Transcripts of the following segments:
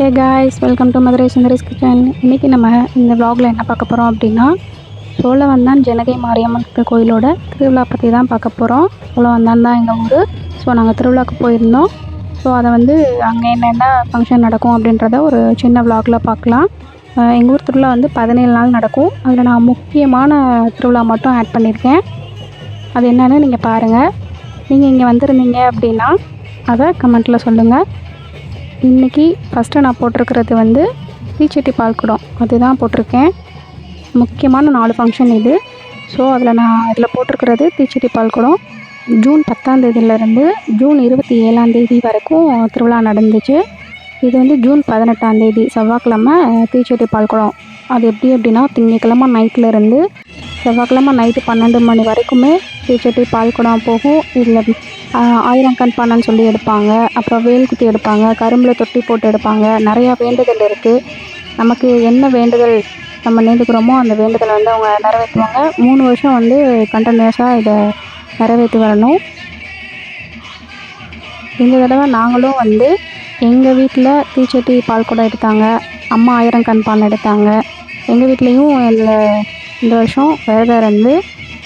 Hey guys welcome to Madurai Sundares kitchen இன்றைக்கி நம்ம இந்த vlogல என்ன பார்க்க போகிறோம் அப்படின்னா சோழவந்தான் ஜனகை மாரியம்மன் கோயிலோட திருவிழா பற்றி தான் பார்க்க போகிறோம் சோழவந்தான் தான் எங்கள் ஊர். ஸோ நாங்கள் திருவிழாவுக்கு போயிருந்தோம். ஸோ அதை வந்து அங்கே என்னென்ன ஃபங்க்ஷன் நடக்கும் அப்படின்றத ஒரு சின்ன vlogல பார்க்கலாம். எங்கள் ஊர் திருவிழா வந்து பதினேழு நாள் நடக்கும். அதில் நான் முக்கியமான திருவிழா மட்டும் ஆட் பண்ணியிருக்கேன் அது என்னன்னு நீங்கள் பாருங்கள் நீங்கள் இங்கே வந்திருந்தீங்க அப்படின்னா அதை கமெண்ட்டில் சொல்லுங்கள் இன்றைக்கி ஃபஸ்ட்டு நான் போட்டிருக்கிறது வந்து தீச்சட்டி பால்குடம் அதுதான் போட்டிருக்கேன். முக்கியமான நாலு ஃபங்க்ஷன் இது. ஸோ அதில் நான் அதில் போட்டிருக்கிறது தீச்சட்டி பால்குடம் ஜூன் பத்தாந்தேதியிலேருந்து ஜூன் இருபத்தி ஏழாந்தேதி வரைக்கும் திருவிழா நடந்துச்சு. இது வந்து ஜூன் பதினெட்டாம் தேதி செவ்வாய்க்கிழமை தீச்சட்டி பால்குடம் அது எப்படி அப்படின்னா திங்கக்கிழமை நைட்டில் இருந்து செவ்வாய்க்கிழமை நைட்டு பன்னெண்டு மணி வரைக்குமே தீச்சட்டி பால்குடம் போகும். இதில் ஆயிரம் கண் பண்ணன்னு சொல்லி எடுப்பாங்க. அப்புறம் வேல் குத்தி எடுப்பாங்க கரும்பில் தொட்டி போட்டு எடுப்பாங்க. நிறையா வேண்டுதல் இருக்குது நமக்கு என்ன வேண்டுதல் நம்ம நீந்துக்கிறோமோ அந்த வேண்டுதலை வந்து அவங்க நிறைவேற்றுவாங்க. மூணு வருஷம் வந்து கண்டினியூஸாக இதை நிறைவேற்றி வரணும். இந்த தடவை நாங்களும் வந்து எங்கள் வீட்டில் தீச்சட்டி பால்குடம் எடுத்தாங்க. அம்மா ஆயிரம் கண் பானை எடுத்தாங்க. எங்கள் வீட்லேயும் இந்த இந்த வருஷம் விரதம் இருந்து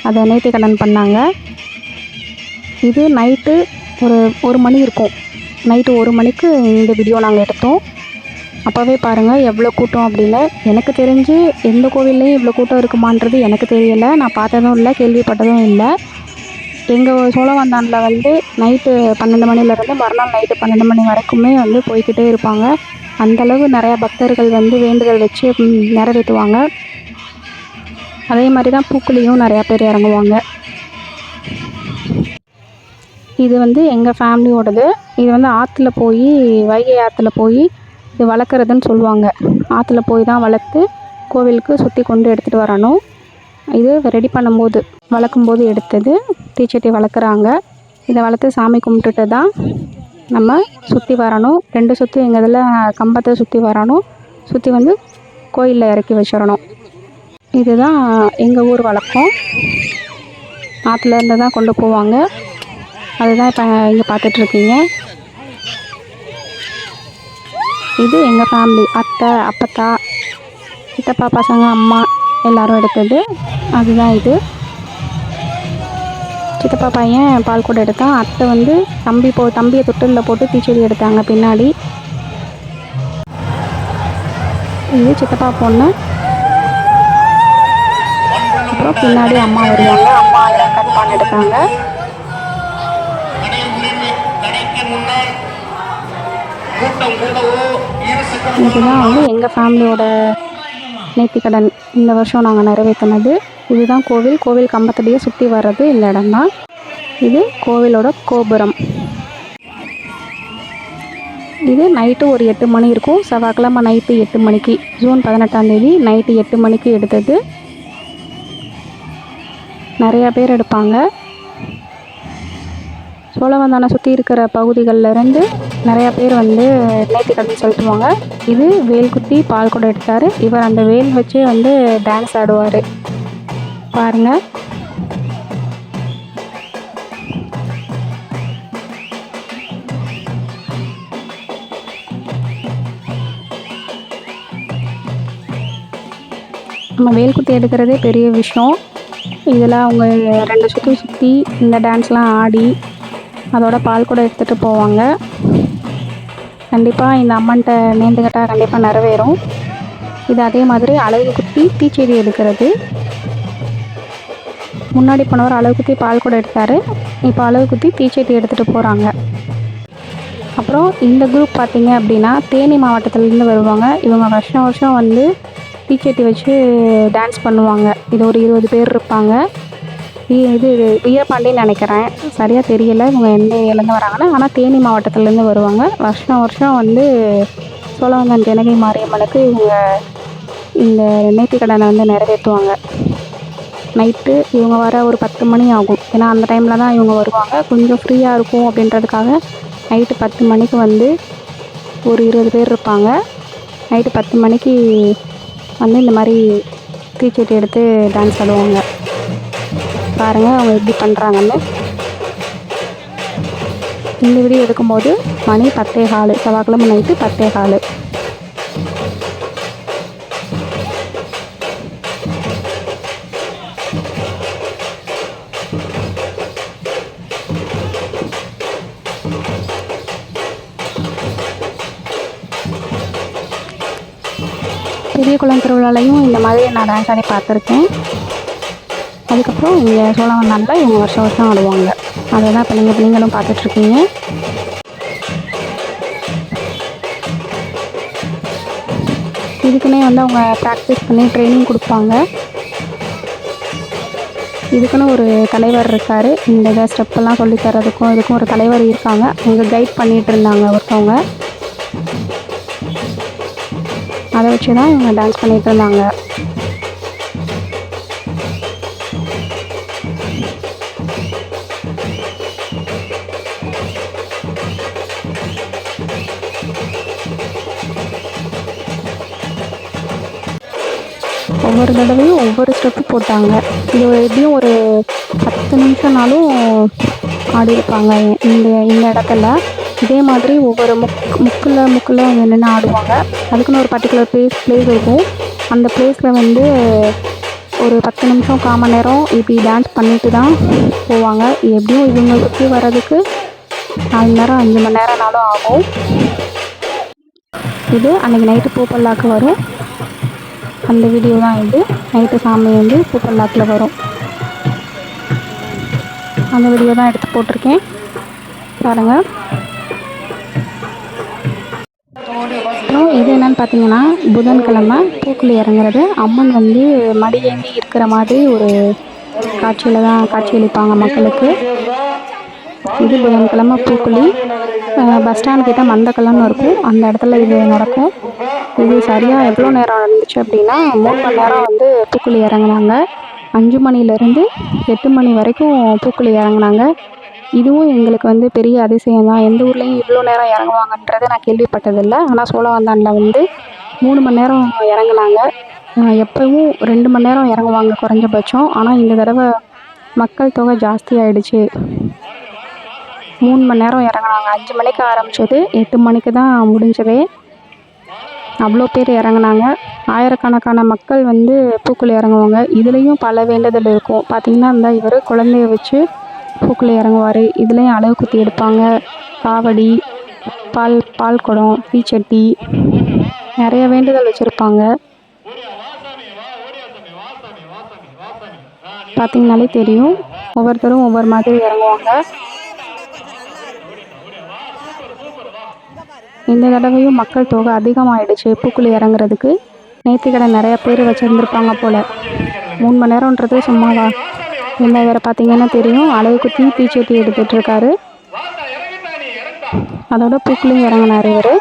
அதை நேர்த்தி கடன் பண்ணாங்க. இது நைட்டு ஒரு ஒரு மணி இருக்கும். நைட்டு ஒரு மணிக்கு இந்த வீடியோ நாங்கள் எடுத்தோம். அப்போவே பாருங்கள் எவ்வளோ கூட்டம் அப்படின்னு எனக்கு தெரிஞ்சு எந்த கோவில்லையும் இவ்வளோ கூட்டம் இருக்குமான்றது எனக்கு தெரியலை. நான் பார்த்ததும் இல்லை கேள்விப்பட்டதும் இல்லை. எங்கள் சோழவந்தானில் வந்து நைட்டு பன்னெண்டு மணிலேருந்து மறுநாள் நைட்டு பன்னெண்டு மணி வரைக்குமே வந்து போய்க்கிட்டே இருப்பாங்க. அந்தளவு நிறையா பக்தர்கள் வந்து வேண்டுதல் வச்சு நிறைவேற்றுவாங்க. அதே மாதிரி தான் பூக்குழியும் நிறையா பேர் இறங்குவாங்க. இது வந்து எங்கள் ஃபேமிலியோடது. இது வந்து ஆற்றுல போய் வைகை ஆற்றுல போய் இது வளர்க்குறதுன்னு சொல்லுவாங்க. ஆற்றுல போய் தான் வளர்த்து கோவிலுக்கு சுற்றி கொண்டு எடுத்துகிட்டு வரணும். இது ரெடி பண்ணும்போது வளர்க்கும்போது எடுத்தது. தீச்சட்டி வளர்க்குறாங்க. இதை வளர்த்து சாமி கும்பிட்டுட்டு தான் நம்ம சுற்றி வரணும். ரெண்டு சுற்றி எங்கள் இதில் கம்பத்தை சுற்றி வரணும். சுற்றி வந்து கோயிலில் இறக்கி வச்சிடணும். இதுதான் எங்கள் ஊர் வழக்கம். ஆற்றுலேருந்து தான் கொண்டு போவாங்க. அதுதான் இப்போ இங்கே பார்த்துட்ருக்கீங்க இது எங்கள் ஃபேமிலி அத்தை அப்பத்தா சித்தப்பா பசங்க அம்மா எல்லாரும் எடுத்தது. அதுதான் இது. சித்தப்பா பையன் பால் கூட எடுத்தான். அத்தை வந்து தம்பி போ தம்பியை தொட்டிலில் போட்டு தீச்செடி எடுத்தாங்க பின்னாடி. இது சித்தப்பா பொண்ணு. அப்புறம் பின்னாடி அம்மா வருவாங்க. அம்மா ஆயிரம் கட் பான் எடுத்தாங்க. இதுதான் வந்து எங்கள் ஃபேமிலியோட நேர்த்திக்கடன். இந்த வருஷம் நாங்கள் நிறைவேற்றினது. இதுதான் கோவில். கோவில் கம்பத்துலேயே சுற்றி வர்றது இந்த இடம்தான். இது கோவிலோட கோபுரம். இது நைட்டு ஒரு எட்டு மணி இருக்கும். செவ்வாய்க்கிழமை நைட்டு எட்டு மணிக்கு ஜூன் பதினெட்டாம் தேதி நைட்டு எட்டு மணிக்கு எடுத்தது. நிறையா பேர் எடுப்பாங்க. சோழவந்தானை சுற்றி இருக்கிற பகுதிகளில் இருந்து நிறையா பேர் வந்து நேர்த்திக்கடன் செலுத்துவாங்க. இது வேல் குத்தி பால் கூட எடுத்தார். இவர் அந்த வேல் வச்சே வந்து டான்ஸ் ஆடுவார். பாருங்கள் நம்ம வேல் குத்தி எடுக்கிறதே பெரிய விஷயம். இதில் அவங்க ரெண்டு சுற்றி சுற்றி இந்த டான்ஸ்லாம் ஆடி அதோட பால் கூட எடுத்துகிட்டு போவாங்க. கண்டிப்பாக இந்த அம்மன்கிட்ட நேர்ந்துக்கிட்டால் கண்டிப்பாக நிறைவேறும். இது அதே மாதிரி அழகு குத்தி தீச்செடி எடுக்கிறது. முன்னாடி போனவர் அளவு குத்தி பால் கூட எடுத்தார். இப்போ அளவு குத்தி தீச்சட்டி எடுத்துகிட்டு போகிறாங்க அப்புறம் இந்த குரூப் பார்த்தீங்க அப்படின்னா தேனி மாவட்டத்துலேருந்து வருவாங்க. இவங்க வருஷம் வருஷம் வந்து தீச்சட்டி வச்சு டான்ஸ் பண்ணுவாங்க. இது ஒரு இருபது பேர் இருப்பாங்க. இது வீரபாண்டின்னு நினைக்கிறேன். சரியாக தெரியல. இவங்க எந்த ஏரியாலேருந்து வராங்கன்னா. ஆனால் தேனி மாவட்டத்துலேருந்து வருவாங்க. வருஷம் வருஷம் வந்து சோழவந்தன் ஜனகை மாரியம்மனுக்கு இவங்க இந்த நேர்த்திக்கடனை வந்து நிறைவேற்றுவாங்க. நைட்டு இவங்க வர ஒரு பத்து மணி ஆகும். ஏன்னா அந்த டைமில் தான் இவங்க வருவாங்க. கொஞ்சம் ஃப்ரீயாக இருக்கும் அப்படின்றதுக்காக நைட்டு பத்து மணிக்கு வந்து ஒரு இருபது பேர் இருப்பாங்க. நைட்டு பத்து மணிக்கு வந்து இந்த மாதிரி தீச்சட்டி எடுத்து டான்ஸ் ஆடுவாங்க. பாருங்கள் அவங்க எப்படி பண்ணுறாங்கன்னு இந்த வீடியோ எடுக்கும்போது மணி பத்தே கால். செவ்வாய்க்கிழமை நைட்டு பத்தே கால். பெரிய குளம் திருவிழாலையும் இந்த மாதிரி நான் டான்ஸ் ஆடி பார்த்துருக்கேன். அதுக்கப்புறம் இங்கே சோழவந்தானில் இவங்க வருஷம் வருஷம் ஆடுவாங்க. அதை தான் இப்போ நீங்கள் நீங்களும் பார்த்துட்ருக்கீங்க. இதுக்குன்னே வந்து அவங்க ப்ராக்டிஸ் பண்ணி ட்ரைனிங் கொடுப்பாங்க. இதுக்குன்னு ஒரு தலைவர் இருக்கார். இந்த ஸ்டெப்பெல்லாம் சொல்லி தரதுக்கும் இதுக்கும் ஒரு தலைவர் இருக்காங்க. அவங்க கைட் பண்ணிகிட்டு இருந்தாங்க ஒருத்தவங்க. அதை வச்சு தான் இவங்க டான்ஸ் பண்ணிகிட்டு இருந்தாங்க. ஒவ்வொரு தடவையும் ஒவ்வொரு ஸ்டெப்பு போட்டாங்க. இது எப்படியும் ஒரு பத்து நிமிஷம்னாலும் ஆடி இருப்பாங்க இந்த இந்த இடத்துல. இதே மாதிரி ஒவ்வொரு முக் முக்கில் முக்கில் அவங்க நின்று ஆடுவாங்க அதுக்குன்னு ஒரு பர்டிகுலர் பிளேஸ் பிளேஸ் இருக்கும். அந்த பிளேஸில் வந்து ஒரு பத்து நிமிஷம் கால் மணி நேரம் இப்படி டான்ஸ் பண்ணிட்டு தான் போவாங்க. எப்படியும் இவங்க சுற்றி வர்றதுக்கு நாலு மணி நேரம் அஞ்சு மணி நேரம்னாலும் ஆகும். இது அன்றைக்கி நைட்டு பூப்பல்லாக்கு வரும். அந்த வீடியோ தான் இது. நைட்டு சாமி வந்து பூப்பல்லாக்கில் வரும். அந்த வீடியோ தான் எடுத்து போட்டிருக்கேன். பாருங்கள் இது என்னன்னு பார்த்தீங்கன்னா புதன்கிழமை பூக்குழி இறங்குறது. அம்மன் வந்து மடியேந்தி இருக்கிற மாதிரி ஒரு காட்சியில் தான் காட்சியளிப்பாங்க மக்களுக்கு. இது புதன்கிழமை பூக்குழி. பஸ் ஸ்டாண்ட் கிட்ட மந்தக்கல்லன்னு இருக்கும் அந்த இடத்துல இது நடக்கும். இது சரியாக எவ்வளோ நேரம் நடந்துச்சு அப்படின்னா மூணு மணி நேரம் வந்து பூக்குழி இறங்குனாங்க. அஞ்சு மணிலேருந்து எட்டு மணி வரைக்கும் பூக்குழி இறங்குனாங்க. இதுவும் எங்களுக்கு வந்து பெரிய அதிசயம் தான். எந்த ஊர்லேயும் இவ்வளோ நேரம் இறங்குவாங்கன்றதை நான் கேள்விப்பட்டதில்லை. ஆனால் சோழவந்தானில் வந்து மூணு மணி நேரம் இறங்குனாங்க. எப்பவும் ரெண்டு மணி நேரம் இறங்குவாங்க குறைஞ்சபட்சம். ஆனால் இந்த தடவை மக்கள் தொகை ஜாஸ்தி ஆகிடுச்சு மூணு மணி நேரம் இறங்குனாங்க. அஞ்சு மணிக்கு ஆரம்பிச்சது. எட்டு மணிக்கு தான் முடிஞ்சதே. அவ்வளோ பேர் இறங்குனாங்க. ஆயிரக்கணக்கான மக்கள் வந்து பூக்கள் இறங்குவாங்க. இதுலேயும் பல வேண்டுதல் இருக்கும். பார்த்திங்கன்னா இந்த இவர் குழந்தைய வச்சு பூக்குழி இறங்குவார். இதுலேயும் அலகு குத்தி எடுப்பாங்க. காவடி பால் பால் குடம் தீச்சட்டி நிறைய வேண்டுதல் வச்சுருப்பாங்க. பார்த்திங்கனாலே தெரியும். ஒவ்வொருத்தரும் ஒவ்வொரு மாதிரி இறங்குவாங்க. இந்த தடவையும் மக்கள் தொகை அதிகமாகிடுச்சு பூக்குழி இறங்குறதுக்கு. நேர்த்திக்கடை நிறைய பேர் வச்சுருந்துருப்பாங்க போல். மூணு மணி நேரம்ன்றது சும்மாவா? என்ன வேறு பார்த்தீங்கன்னா தெரியும். அளவுக்கு குத்தி தீச்சட்டி எடுத்துகிட்டு இருக்காரு அதோட பூக்குழியும் இறங்கினார் இவர்.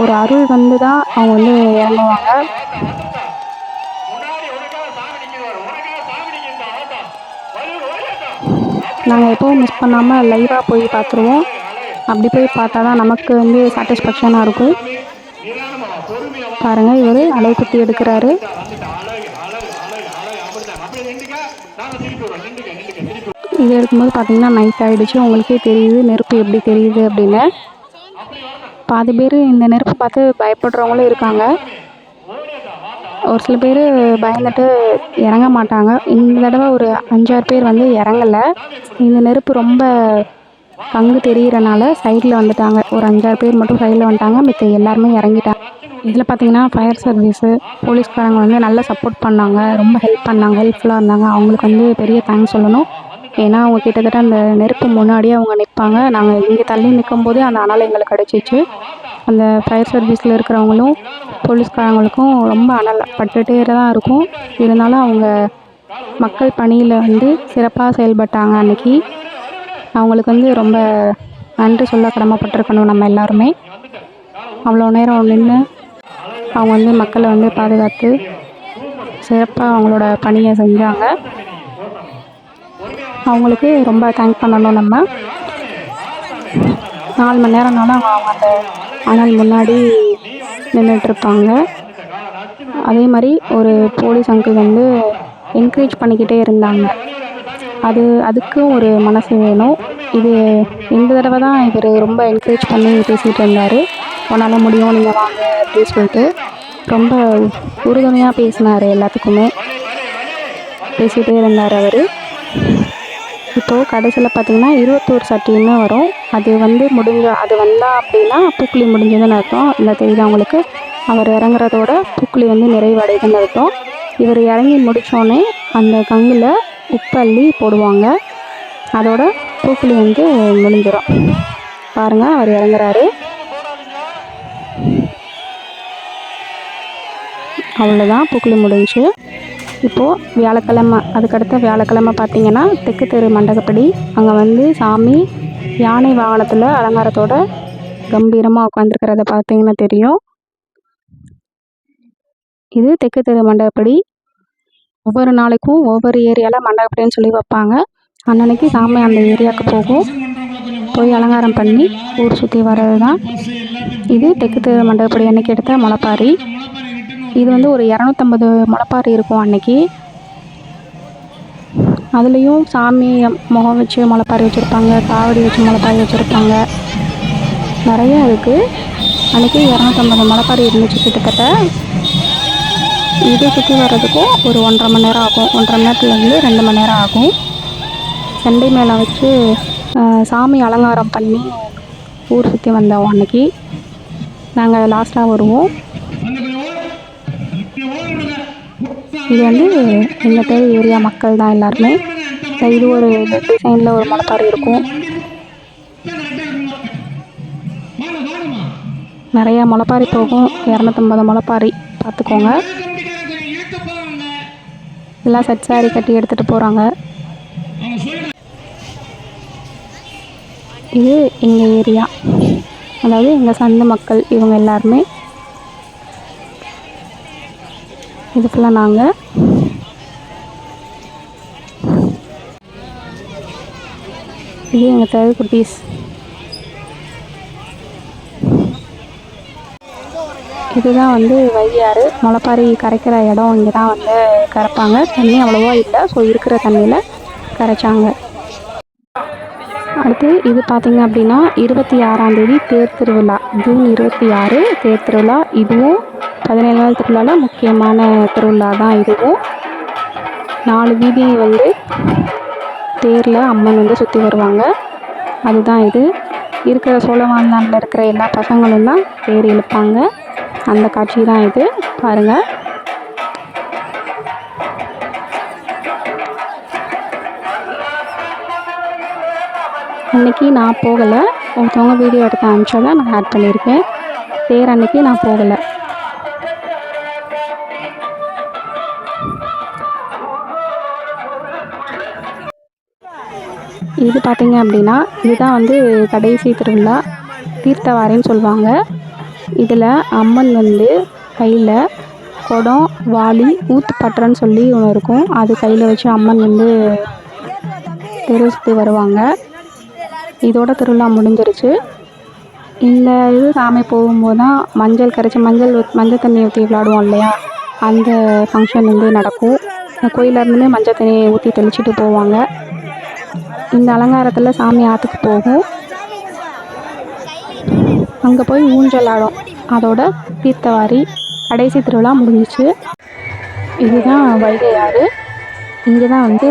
ஒரு அருள் வந்து தான் அவங்க வந்து இறங்குவாங்க. நாங்கள் எப்போவும் மிஸ் பண்ணாமல் லைவாக போய் பார்த்துருவோம். அப்படி போய் பார்த்தா தான் நமக்கு வந்து சாட்டிஸ்ஃபேக்ஷனாக இருக்கும். பாருங்கள் இவர் அளவு குத்தி எடுக்கிறாரு. இது எடுக்கும்போது பார்த்திங்கன்னா நைட் ஆகிடுச்சு உங்களுக்கே தெரியுது நெருப்பு எப்படி தெரியுது அப்படின்னு. பாதி பேர் இந்த நெருப்பு பார்த்து பயப்படுறவங்களும் இருக்காங்க. ஒரு சில பேர் பயந்துட்டு இறங்க மாட்டாங்க. இந்த தடவை ஒரு அஞ்சாறு பேர் வந்து இறங்கலை. இந்த நெருப்பு ரொம்ப கங்கு தெரிகிறனால சைடில் வந்துட்டாங்க. ஒரு அஞ்சாறு பேர் மட்டும் சைடில் வந்துட்டாங்க. மித்த எல்லாருமே இறங்கிட்டாங்க. இதில் பார்த்தீங்கன்னா ஃபயர் சர்வீஸு போலீஸ்காரங்க வந்து நல்லா சப்போர்ட் பண்ணாங்க. ரொம்ப ஹெல்ப் பண்ணாங்க. ஹெல்ப்ஃபுல்லாக இருந்தாங்க. அவங்களுக்கு வந்து பெரிய தேங்க்ஸ் சொல்லணும். ஏன்னா அவங்க கிட்டத்தட்ட அந்த நெருப்பு முன்னாடியே அவங்க நிற்பாங்க நாங்கள் இங்கே தள்ளி நிற்கும் போதே அந்த அனல் எங்களுக்கு கிடச்சிச்சு. அந்த ஃபயர் சர்வீஸில் இருக்கிறவங்களும் போலீஸ்காரங்களுக்கும் ரொம்ப அனல் பட்டுகிட்டே தான் இருக்கும். இருந்தாலும் அவங்க மக்கள் பணியில் வந்து சிறப்பாக செயல்பட்டாங்க அன்றைக்கி அவங்களுக்கு வந்து ரொம்ப நன்றி சொல்ல கடமைப்பட்டிருக்கணும் நம்ம எல்லாருமே. அவ்வளோ நேரம் நின்று அவங்க வந்து மக்களை வந்து பாதுகாத்து சிறப்பாக அவங்களோட பணியை செஞ்சாங்க. அவங்களுக்கு ரொம்ப தேங்க் பண்ணணும் நம்ம. நாலு மணி நேரம்னாலும் அவங்க அவங்க அந்த அனல் முன்னாடி நின்றுட்டுருப்பாங்க அதே மாதிரி ஒரு போலீஸ் அங்கிள் வந்து என்கரேஜ் பண்ணிக்கிட்டே இருந்தாங்க. அது அதுக்கும் ஒரு மனசு வேணும். இது இந்த தடவை தான் இவர் ரொம்ப என்கரேஜ் பண்ணி பேசிகிட்டு இருந்தார். உன்னால் முடியும் நீங்கள் வாங்க அப்படின்னு சொல்லிட்டு ரொம்ப உறுதுணையாக பேசினார் எல்லாத்துக்குமே. பேசிகிட்டே இருந்தார் அவர். இப்போது கடைசியில் பார்த்திங்கன்னா இருபத்தோரு சட்டின்னு வரும். அது வந்து முடிஞ்ச அது வந்தால் அப்படின்னா பூக்குழி முடிஞ்சதுன்னு அர்த்தம். இல்லை தெரியுதா அவங்களுக்கு அவர் இறங்குறதோட பூக்குழி வந்து நிறைவடைதுன்னு அர்த்தம். இவர் இறங்கி முடித்தோடனே அந்த கங்கில் உப்பள்ளி போடுவாங்க. அதோட பூக்குழி வந்து முடிஞ்சிடும் பாருங்கள் அவர் இறங்குறாரு. அவ்வளோதான் பூக்குழி முடிஞ்சு. இப்போது வியாழக்கிழமை அதுக்கடுத்த வியாழக்கிழமை பார்த்தீங்கன்னா தெற்கு தெரு மண்டகப்படி. அங்கே வந்து சாமி யானை வாகனத்தில் அலங்காரத்தோட கம்பீரமாக உட்காந்துருக்கிறத பார்த்தீங்கன்னா தெரியும். இது தெற்கு தெரு மண்டகப்படி. ஒவ்வொரு நாளைக்கும் ஒவ்வொரு ஏரியாவில் மண்டகப்படின்னு சொல்லி வைப்பாங்க. அன்னன்னைக்கு சாமி அந்த ஏரியாவுக்கு போகும். போய் அலங்காரம் பண்ணி ஊர் சுற்றி வர்றது தான் இது தெற்கு தெரு மண்டகப்படி அன்னைக்கு எடுத்த முளைப்பாரி. இது வந்து ஒரு இரநூத்தம்பது முளைப்பாரி இருக்கும் அன்னைக்கு. அதுலேயும் சாமி முகம் வச்சு முளைப்பாரி வச்சுருப்பாங்க காவடி வச்சு முளைப்பாரி வச்சுருப்பாங்க. நிறைய இருக்குது அன்றைக்கி இரநூத்தம்பது முளைப்பாரி இருந்துச்சு கிட்டத்தட்ட. இதை சுற்றி வர்றதுக்கும் ஒரு ஒன்றரை மணி நேரம் ஆகும். ஒன்றரை மணி நேரத்துலேருந்து ரெண்டு மணி நேரம் ஆகும். சண்டை மேலே வச்சு சாமி அலங்காரம் பண்ணி ஊர் சுற்றி வந்தோம் அன்னைக்கு. நாங்கள் லாஸ்ட்டாக வருவோம். இது வந்து எங்கள் தெரு ஏரியா மக்கள் தான் எல்லாருமே. இது ஒரு டிசைனில் ஒரு முளைப்பாரி இருக்கும். நிறையா முளைப்பாரி போகும். இரநூத்தம்பது முளைப்பாரி பார்த்துக்கோங்க. எல்லாம் செட் சாரி கட்டி எடுத்துகிட்டு போகிறாங்க இது எங்கள் ஏரியா. அதாவது எங்கள் சந்து மக்கள் இவங்க எல்லாருமே இது ஃபுல்லாக நாங்கள் இது எங்கள் தேவை குட்டீஸ். இதுதான் வந்து வையாறு முளைப்பாரி கரைக்கிற இடம் இங்கே தான் வந்து கரைப்பாங்க. தண்ணி அவ்வளோவா இல்லை. ஸோ இருக்கிற தண்ணியில் கரைச்சாங்க. அடுத்து இது பார்த்திங்க அப்படின்னா இருபத்தி ஆறாம் தேதி தேர் திருவிழா. ஜூன் இருபத்தி ஆறு தேர் திருவிழா. இதுவும் பதினேழு நாள் திருவிழாவில் முக்கியமான திருவிழா தான் இதுவும் நாலு வீதி வந்து தேரில் அம்மன் வந்து சுற்றி வருவாங்க. அதுதான் இது. இருக்கிற சோழவாழ்நாளில் இருக்கிற எல்லா பசங்களும் தான் தேர் இழுப்பாங்க. அந்த காட்சி தான் இது. பாருங்கள் அன்னைக்கு நான் போகலை. ஒருத்தவங்க வீடியோ எடுத்து அனுப்பிச்சதை நான் ஆட் பண்ணியிருக்கேன். தேர் அன்னைக்கு நான் போகலை. இது பார்த்திங்க அப்படின்னா இதுதான் வந்து கடைசி திருவிழா. தீர்த்தவாரின்னு சொல்லுவாங்க. இதில் அம்மன் வந்து கையில் குடம் வாளி ஊத்துப்பட்டறன்னு சொல்லி ஒன்று இருக்கும். அது கையில் வச்சு அம்மன் வந்து தெரு சுற்றி வருவாங்க. இதோட திருவிழா முடிஞ்சிருச்சு. இந்த இது சாமி போகும்போது தான் மஞ்சள் கரைச்சி மஞ்சள் மஞ்சள் தண்ணி ஊற்றி விளாடுவோம் இல்லையா? அந்த ஃபங்க்ஷன் வந்து நடக்கும். கோயிலில் மஞ்சள் தண்ணியை ஊற்றி தெளிச்சிட்டு போவாங்க. இந்த அலங்காரத்தில் சாமி ஆற்றுக்கு போகும். அங்கே போய் ஊஞ்சல் ஆடும் அதோட தீர்த்தவாரி கடைசி திருவிழா முடிஞ்சிச்சு. இதுதான் வைகை ஆறு. இங்கே தான் வந்து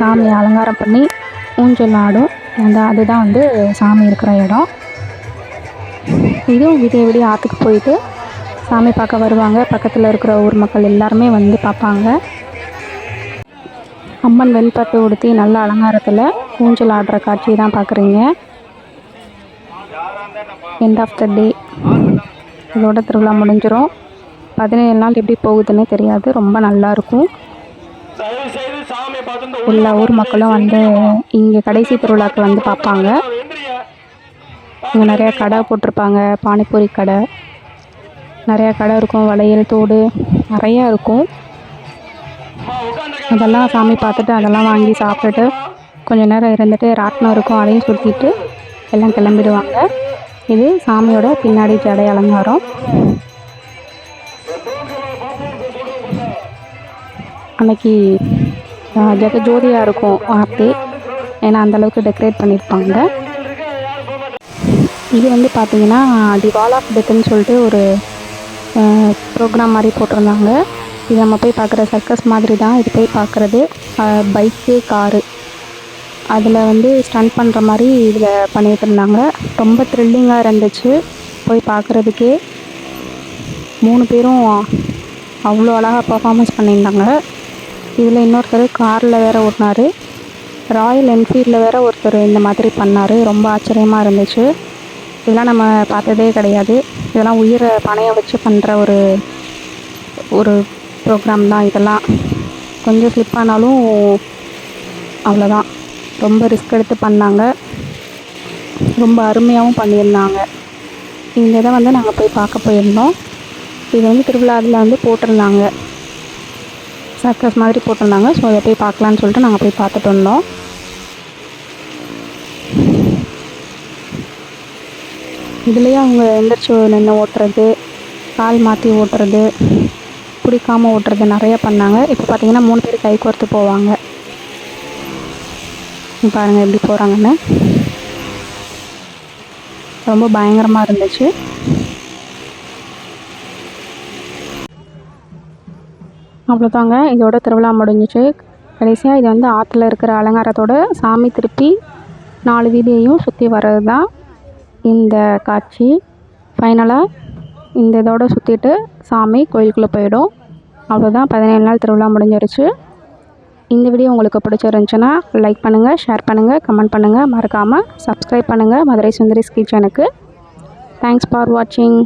சாமியை அலங்காரம் பண்ணி ஊஞ்சல் ஆடும் அந்த அதுதான் வந்து சாமி இருக்கிற இடம். இதுவும் விடிய விடிய ஆற்றுக்கு போயிட்டு சாமி பார்க்க வருவாங்க. பக்கத்தில் இருக்கிற ஊர் மக்கள் எல்லாருமே வந்து பார்ப்பாங்க. அம்மன் வெண்பட்டு உடுத்தி நல்ல அலங்காரத்தில் ஊஞ்சல் ஆடுற காட்சி தான் பார்க்குறீங்க. எண்ட் ஆஃப் த டே இதோட திருவிழா முடிஞ்சிடும் பதினேழு நாள் எப்படி போகுதுன்னே தெரியாது. ரொம்ப நல்லா இருக்கும். எல்லா ஊர் மக்களும் வந்து இங்கே கடைசி திருவிழாக்கு வந்து பார்ப்பாங்க. இங்கே நிறையா கடை போட்டிருப்பாங்க. பானிபூரி கடை. நிறையா கடை இருக்கும். வளையல் தோடு நிறையா இருக்கும். அதெல்லாம் சாமி பார்த்துட்டு அதெல்லாம் வாங்கி சாப்பிட்டுட்டு கொஞ்ச நேரம் இருந்துட்டு ராட்டினம் இருக்கும் அதையும் சுற்றிட்டு எல்லாம் கிளம்பிடுவாங்க. இது சாமியோட பின்னாடி ஜடை அலங்காரம். அன்னைக்கு ஆஹ், ஜெகஜோதியாக இருக்கும் ஆர்த்தி ஏன்னா அந்தளவுக்கு டெக்கரேட் பண்ணியிருப்பாங்க இது வந்து பார்த்தீங்கன்னா தி வால் ஆஃப் டெத்துன்னு சொல்லிட்டு ஒரு ப்ரோக்ராம் மாதிரி போட்டிருந்தாங்க. இது நம்ம போய் பார்க்குற சர்க்கஸ் மாதிரி தான் இது போய் பார்க்குறது. பைக்கு காரு அதில் வந்து ஸ்டண்ட் பண்ணுற மாதிரி இதில் பண்ணிட்டு ரொம்ப த்ரில்லிங்காக இருந்துச்சு. போய் பார்க்குறதுக்கே மூணு பேரும் அவ்வளோ அழகாக பர்ஃபார்மன்ஸ் பண்ணியிருந்தாங்க. இதில் இன்னொருத்தர் காரில் வேற ஓட்டினார் ராயல் என்ஃபீல்டில் வேற ஒருத்தர் இந்த மாதிரி பண்ணார். ரொம்ப ஆச்சரியமாக இருந்துச்சு. இதெல்லாம் நம்ம பார்த்ததே கிடையாது. இதெல்லாம் உயிரை பணையம் வச்சு பண்ணுற ஒரு ஒரு ப்ரோக்ராம் தான் இதெல்லாம். கொஞ்சம் ஸ்லிப் ஆனாலும் அவ்வளோதான். ரொம்ப ரிஸ்க் எடுத்து பண்ணாங்க. ரொம்ப அருமையாகவும் பண்ணியிருந்தாங்க. இந்த இதை வந்து நாங்கள் போய் பார்க்க போயிருந்தோம். இது வந்து திருவிழாவில் வந்து போட்டிருந்தாங்க. சர்க்கஸ் மாதிரி போட்டிருந்தாங்க. ஸோ அதை போய் பார்க்கலான்னு சொல்லிட்டு நாங்கள் போய் பார்த்துட்டு வந்தோம். இதுலேயே அவங்க எந்திரிச்சு நின்று ஓட்டுறது கால் மாற்றி ஓட்டுறது பிடிக்காமல் ஓட்டுறது நிறைய பண்ணாங்க. இப்போ பார்த்தீங்கன்னா மூணு பேர் கை கோர்த்து போவாங்க. பாருங்கள் எப்படி போகிறாங்கன்னு ரொம்ப பயங்கரமாக இருந்துச்சு. அவ்வளோதாங்க இதோட திருவிழா முடிஞ்சிச்சு. கடைசியாக இது வந்து ஆற்றுல இருக்கிற அலங்காரத்தோட சாமி திருப்பி நாலு வீதியையும் சுற்றி வர்றது தான் இந்த காட்சி. ஃபைனலாக இந்த இதோட சுற்றிட்டு சாமி கோயிலுக்குள்ளே போயிடும். அவ்வளோதான் பதினேழு நாள் திருவிழா முடிஞ்சிருச்சு. இந்த வீடியோ உங்களுக்கு பிடிச்சிருந்துச்சுன்னா லைக் பண்ணுங்கள் ஷேர் பண்ணுங்கள் கமெண்ட் பண்ணுங்கள் மறக்காமல் சப்ஸ்கிரைப் பண்ணுங்கள் மதுரை சுந்தரிஸ் கிச்சனுக்கு தேங்க்ஸ் ஃபார் வாட்சிங்